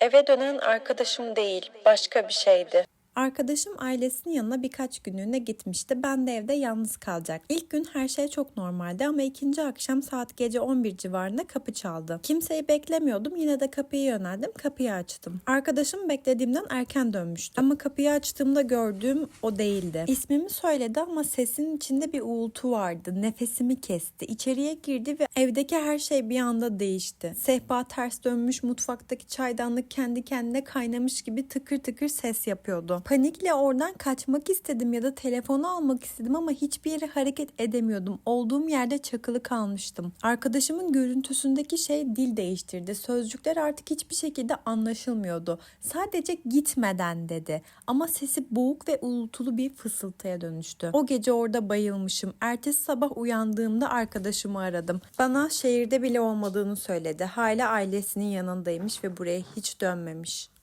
Eve dönen arkadaşım değil, başka bir şeydi. Arkadaşım ailesinin yanına birkaç günlüğüne gitmişti. Ben de evde yalnız kalacak. İlk gün her şey çok normaldi ama ikinci akşam saat gece 11 civarında kapı çaldı. Kimseyi beklemiyordum. Yine de kapıyı yöneldim. Kapıyı açtım. Arkadaşım beklediğimden erken dönmüştü. Ama kapıyı açtığımda gördüğüm o değildi. İsmimi söyledi ama sesinin içinde bir uğultu vardı. Nefesimi kesti. İçeriye girdi ve evdeki her şey bir anda değişti. Sehpa ters dönmüş, mutfaktaki çaydanlık kendi kendine kaynamış gibi tıkır tıkır ses yapıyordu. Panikle oradan kaçmak istedim ya da telefonu almak istedim ama hiçbir yere hareket edemiyordum. Olduğum yerde çakılı kalmıştım. Arkadaşımın görüntüsündeki şey dil değiştirdi. Sözcükler artık hiçbir şekilde anlaşılmıyordu. Sadece gitmeden dedi. Ama sesi boğuk ve uğultulu bir fısıltıya dönüştü. O gece orada bayılmışım. Ertesi sabah uyandığımda arkadaşımı aradım. Bana şehirde bile olmadığını söyledi. Hala ailesinin yanındaymış ve buraya hiç dönmemiş.